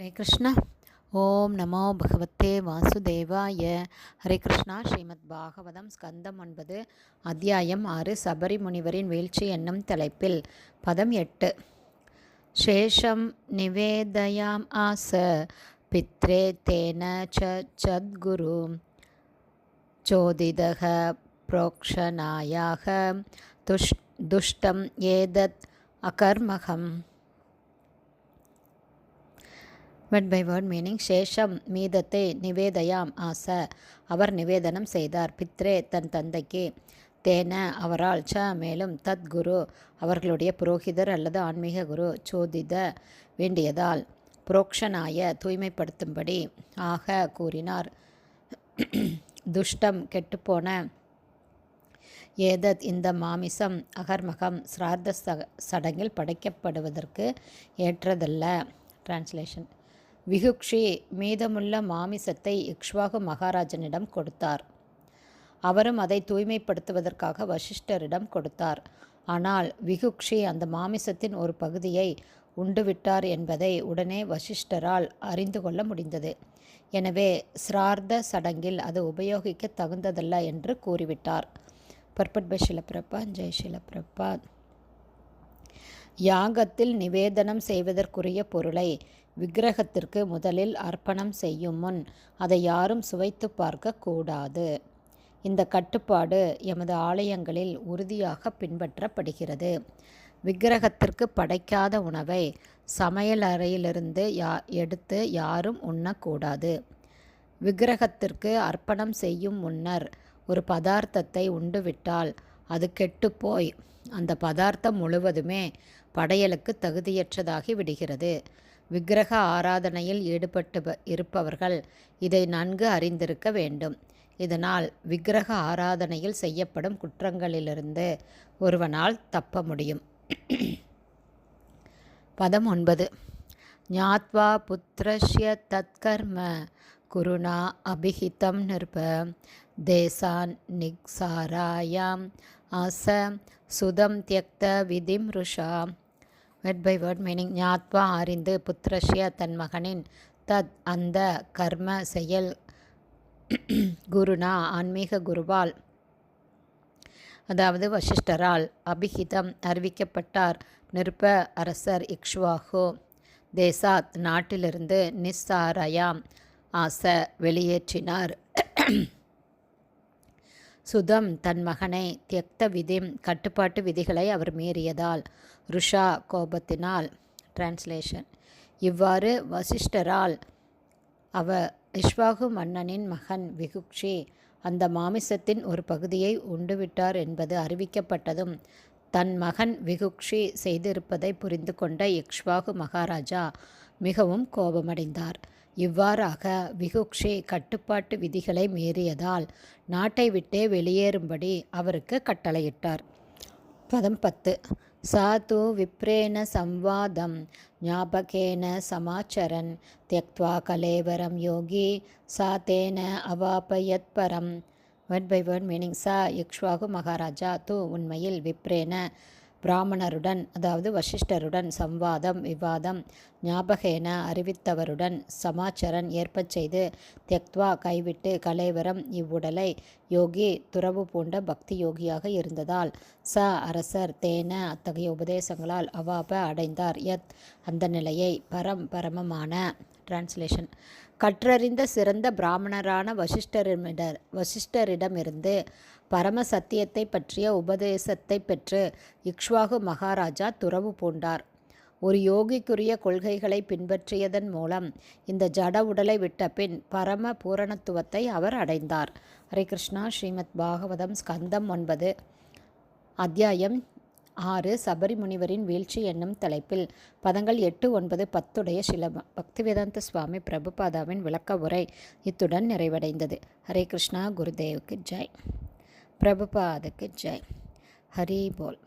ஹரே கிருஷ்ணா. ஓம் நமோ பகவத்தே வாசுதேவாய. ஹரே கிருஷ்ணா. ஸ்ரீமத் பாகவதம் ஸ்கந்தம் ஒன்பது அத்தியாயம் ஆறு சபரி முனிவரின் வீழ்ச்சி என்னும் தலைப்பில். பதம் எட்டு. சேஷம் நிவேதயாம் ஆச பித்ரே தேன ச சத்குரு. சோதிதக புரோக்ஷனாயாக துஷ் துஷ்டம் ஏதத் அகர்மகம். வேர்ட் பை வேர்ட் மீனிங் சேஷம் மீதத்தை நிவேதயாம் ஆச அவர் நிவேதனம் செய்தார். பித்ரே தன் தந்தைக்கு. தேன அவரால் ச மேலும் தத் குரு. அவர்களுடைய புரோகிதர் அல்லது ஆன்மீக குரு சோதித வேண்டியதால். புரோக்ஷனாய தூய்மைப்படுத்தும்படி ஆக கூறினார். துஷ்டம் கெட்டுப்போன. ஏதத் இந்த மாமிசம் அகர்மகம் சிரார்த்த சடங்கில் படைக்கப்படுவதற்கு ஏற்றதல்ல. டிரான்ஸ்லேஷன் விகுக்ஷி மீதமுள்ள மாமிசத்தை இக்ஷ்வாகு மகாராஜனிடம் கொடுத்தார். அவரும் அதை தூய்மைப்படுத்துவதற்காக வசிஷ்டரிடம் கொடுத்தார். ஆனால் விகுக்ஷி அந்த மாமிசத்தின் ஒரு பகுதியை உண்டுவிட்டார் என்பதை உடனே வசிஷ்டரால் அறிந்து கொள்ள முடிந்தது. எனவே சிரார்த்த சடங்கில் அது உபயோகிக்க தகுந்ததல்ல என்று கூறிவிட்டார். பர்பட் பை ஜெய் ஷிலப்பிரபா. யாகத்தில் நிவேதனம் செய்வதற்குரிய பொருளை விக்கிரகத்திற்கு முதலில் அர்ப்பணம் செய்யும் முன் அதை யாரும் சுவைத்து பார்க்க கூடாது. இந்த கட்டுப்பாடு எமது ஆலயங்களில் உறுதியாக பின்பற்றப்படுகிறது. விக்கிரகத்திற்கு படைக்காத உணவை சமையல் அறையிலிருந்து யா எடுத்து யாரும் உண்ணக்கூடாது. விக்கிரகத்திற்கு அர்ப்பணம் செய்யும் முன்னர் ஒரு பதார்த்தத்தை உண்டுவிட்டால் அது கெட்டுப்போய் அந்த பதார்த்தம் முழுவதுமே படையலுக்கு தகுதியற்றதாகி விடுகிறது. விக்கிரக ஆராதனையில் ஈடுபட்டு இருப்பவர்கள் இதை நன்கு அறிந்திருக்க வேண்டும். இதனால் விக்கிரக ஆராதனையில் செய்யப்படும் குற்றங்களிலிருந்து ஒருவனால் தப்ப முடியும். பதம் ஒன்பது ஞாத்வா புத்திரஷ்ய தத்கர்ம குருணா அபிஹிதம் நிற்ப தேசான் நிக்சாராயாம் அச சுதம் தியக்த விதிம் ருஷா வேர்ட் பை வேர்ட் மீனிங் ஞாத்வா அறிந்து புத்திரஷ்ய தன் மகனின் தத் அந்த கர்ம செயல் குருனா ஆன்மீக குருவால் அதாவது வசிஷ்டரால் அபிஹிதம் அறிவிக்கப்பட்டார். நிருப்ப அரசர் இக்ஷ்வாகு. தேசாத் நாட்டிலிருந்து நிஸ்ஸாரயாம் ஆச வெளியேற்றினார். சுதம் தன் மகனை தியக்த விதிம் கட்டுப்பாட்டு விதிகளை அவர் மீறியதால் ருஷா கோபத்தினால். டிரான்ஸ்லேஷன் இவ்வாறு வசிஷ்டரால் அவ இஷ்வாகு மன்னனின் மகன் விகுக்ஷி அந்த மாமிசத்தின் ஒரு பகுதியை உண்டுவிட்டார் என்பது அறிவிக்கப்பட்டதும் தன் மகன் விகுக்ஷி செய்திருப்பதை புரிந்து கொண்ட இக்ஷ்வாகு மகாராஜா மிகவும் கோபமடைந்தார். இவ்வாறாக விகுக்ஷே கட்டுப்பாட்டு விதிகளை மீறியதால் நாட்டை விட்டே வெளியேறும்படி அவருக்கு கட்டளையிட்டார். பதம் பத்து. சாது விப்ரேன சம்வாதம் ஞாபகேன சமாச்சரன் தியக்வா கலேவரம் யோகி சாத்தேன அவாபயத் பரம். வேர்ட் பை வேர்ட் மீனிங் சா இக்ஷ்வாகு மகாராஜா தூ உண்மையில் விப்ரேன பிராமணருடன் அதாவது வசிஷ்டருடன் சம்வாதம் விவாதம் ஞாபகேன அறிவித்தவருடன் சமாச்சரன் ஏற்பச் செய்து தெக்த்வா கைவிட்டு கலைவரம் இவ்வுடலை யோகி துறவு பூண்ட பக்தி யோகியாக இருந்ததால் ச அரசர் தேன அத்தகைய உபதேசங்களால் அவாப அடைந்தார். யத் அந்த நிலையை பரம் பரமமான டிரான்ஸ்லேஷன் கற்றறிந்த சிறந்த பிராமணரான வசிஷ்டரிட வசிஷ்டரிடமிருந்து பரம சத்தியத்தை பற்றிய உபதேசத்தை பெற்று இக்ஷ்வாகு மகாராஜா துறவு பூண்டார். ஒரு யோகிக்குரிய கொள்கைகளை பின்பற்றியதன் மூலம் இந்த ஜட உடலை விட்ட பின் பரம பூரணத்துவத்தை அவர் அடைந்தார். ஹரே கிருஷ்ணா. ஸ்ரீமத் பாகவதம் ஸ்கந்தம் ஒன்பது அத்தியாயம் ஆறு சபரி முனிவரின் வீழ்ச்சி என்னும் தலைப்பில் பதங்கள் எட்டு ஒன்பது பத்துடைய சில பக்திவேதாந்த சுவாமி பிரபுபாதாவின் விளக்க உரை இத்துடன் நிறைவடைந்தது. ஹரே கிருஷ்ணா குருதேவுக்கு ஜெய். பிரபுபாதுக்கு ஜெய். ஹரி போல்.